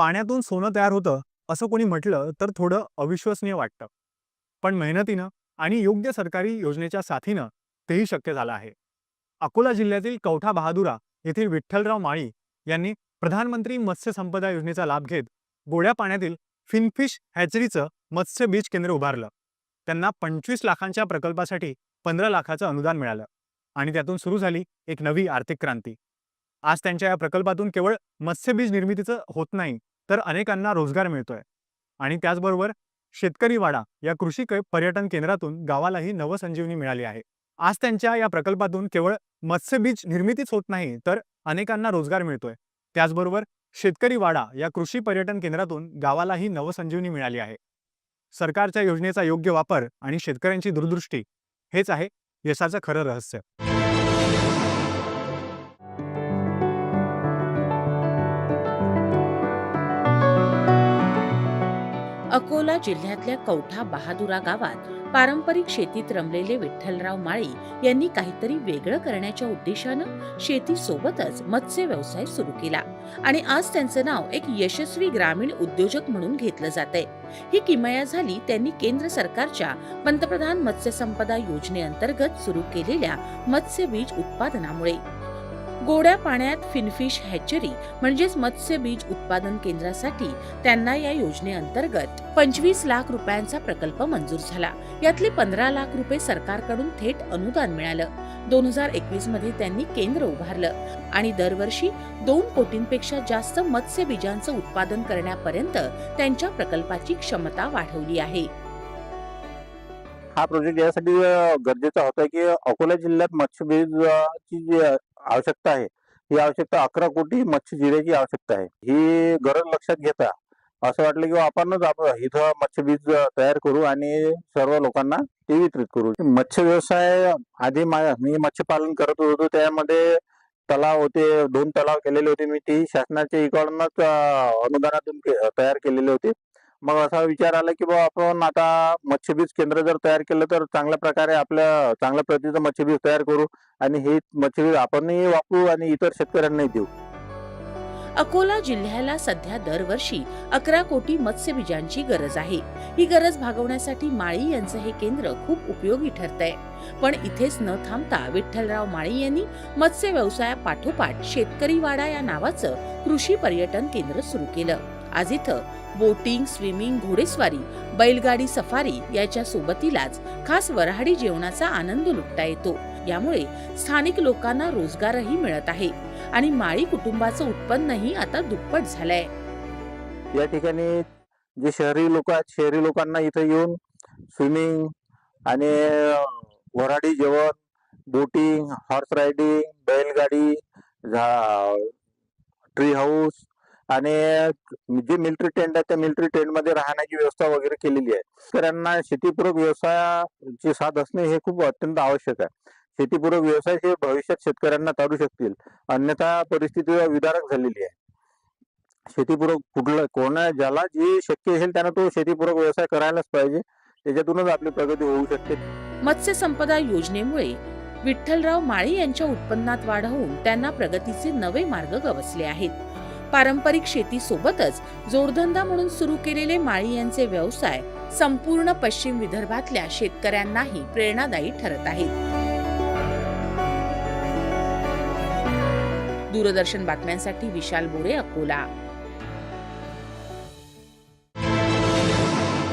पाण्यातून सोनं तयार होतं असं कोणी म्हटलं तर थोडं अविश्वसनीय वाटतं. पण मेहनतीनं आणि योग्य सरकारी योजनेच्या साथीनं तेही शक्य झालं आहे. अकोला जिल्ह्यातील कवठा बहादुरा येथील विठ्ठलराव माळी यांनी प्रधानमंत्री मत्स्य संपदा योजनेचा लाभ घेत गोड्या पाण्यातील फिनफिश हॅचरीचं मत्स्य बीज केंद्र उभारलं. त्यांना पंचवीस लाखांच्या प्रकल्पासाठी पंधरा लाखाचं अनुदान मिळालं आणि त्यातून सुरू झाली एक नवी आर्थिक क्रांती. आज त्यांच्या या प्रकल्पातून केवळ मत्स्यबीज निर्मितीचं होत नाही तर अनेकांना रोजगार मिळतोय. आणि त्याचबरोबर शेतकरी वाडा या कृषी पर्यटन केंद्रातून गावालाही नवसंजीवनी मिळाली आहे. आज त्यांच्या या प्रकल्पातून केवळ मत्स्यबीज निर्मितीच होत नाही तर अनेकांना रोजगार मिळतोय. त्याचबरोबर शेतकरी वाडा या कृषी पर्यटन केंद्रातून गावालाही नवसंजीवनी मिळाली आहे. सरकारच्या योजनेचा योग्य वापर आणि शेतकऱ्यांची दूरदृष्टी हेच आहे यशाचं खरं रहस्य. अकोला जिल्ह्यातल्या कौठा बहादुरा गावात पारंपरिक शेतीत रमलेले विठ्ठलराव माळी यांनी काहीतरी वेगळं करण्याच्या उद्देशानं शेतीसोबतच मत्स्य व्यवसाय सुरू केला. आणि आज त्यांचं नाव एक यशस्वी ग्रामीण उद्योजक म्हणून घेतलं जात आहे ही किमया झाली त्यांनी केंद्र सरकारच्या पंतप्रधान मत्स्य संपदा योजनेअंतर्गत सुरू केलेल्या मत्स्य बीज उत्पादनामुळे. गोड्या पाण्यात फिनफिश हॅचरी म्हणजेच मत्स्य बीज उत्पादन केंद्रासाठी त्यांना या योजनेअंतर्गत पंचवीस लाख रुपयांचा प्रकल्प मंजूर झाला. यातले पंधरा लाख रुपये सरकारकडून थेट अनुदान मिळालं. दोन हजार एकवीसमध्ये त्यांनी केंद्र उभारलं आणि दरवर्षी दोन कोटींपेक्षा जास्त मत्स्य बीजांचं उत्पादन करण्यापर्यंत त्यांच्या प्रकल्पाची क्षमता वाढवली आहे. हा प्रोजेक्ट यासाठी गरजेचा होता की अकोला जिल्ह्यात मत्स्यबीजची ची जी आवश्यकता आहे ही आवश्यकता अकरा कोटी मत्स्यजिऱ्याची आवश्यकता आहे. ही गरज लक्षात घेता असं वाटलं की आपणच आपण इथं मत्स्यबीज तयार करू आणि सर्व लोकांना ते वितरित करू. मत्स्य व्यवसाय आधी मा- मी मत्स्यपालन करत होतो त्यामध्ये तलाव होते दोन तलाव केलेले होते मी ती शासनाच्या इकडूनच अनुदानातून के- तयार केलेले होते. मग असा विचार आला की बाबा आपण आता मत्स्यबीज केंद्र जर तयार केलं तर चांगल्या प्रकारे आपल्या चांगल्या प्रतीचं मत्स्यबीज तयार करू आणि हे मत्स्यबीज आपणही वापरू आणि इतर शेतकऱ्यांनाही देऊ. अकोला जिल्ह्याला सध्या दरवर्षी अकरा कोटी मत्स्यबीजांची गरज आहे. ही गरज भागवण्यासाठी माळी यांचं हे केंद्र खूप उपयोगी ठरतंय. पण इथेच न थांबता विठ्ठलराव माळी यांनी मत्स्य व्यवसायापाठोपाठ शेतकरी वाडा या नावाचं कृषी पर्यटन केंद्र सुरू केलं. आज इथं बोटिंग स्विमिंग घोडेस्वारी बैलगाडी सफारी याच्या सोबतीलाच खास वऱ्हाडी जेवणाचा आनंद लुटता येतो. यामुळे स्थानिक लोकांना रोजगारही मिळत आहे आणि माळी कुटुंबाचं उत्पन्नही आता दुप्पट झालंय. या ठिकाणी जे शहरी लोक आहेत शहरी लोकांना इथं येऊन स्विमिंग आणि वऱ्हाडी जेवण बोटिंग हॉर्स रायडिंग बैलगाडी ट्री हाऊस आणि जे मिलिटरी टेंट आहे त्या मिलिटरी टेंटमध्ये राहण्याची व्यवस्था वगैरे केलेली आहे. शेतकऱ्यांना शेतीपूरक व्यवसायाची साथ असणे हे खूप अत्यंत आवश्यक आहे. शेतीपूरक व्यवसाय हे भविष्यात शेतकऱ्यांना तारू शकतील. अन्यथा परिस्थिती विदारक झालेली आहे. शेतीपूरक कुठलं कोणा ज्याला जे शक्य असेल त्यांना तो शेतीपूरक व्यवसाय करायलाच पाहिजे. त्याच्यातूनच आपली प्रगती होऊ शकते. मत्स्य संपदा योजनेमुळे विठ्ठलराव माळी यांच्या उत्पन्नात वाढ होऊन त्यांना प्रगतीचे नवे मार्ग गवसले आहेत. पारंपरिक शेतीसोबतच जोडधंदा म्हणून सुरू केलेले माळी यांचे व्यवसाय संपूर्ण पश्चिम विदर्भातल्या शेतकऱ्यांनाही प्रेरणादायी ठरत आहेत. दूरदर्शन बातम्यांसाठी विशाल बोरे अकोला.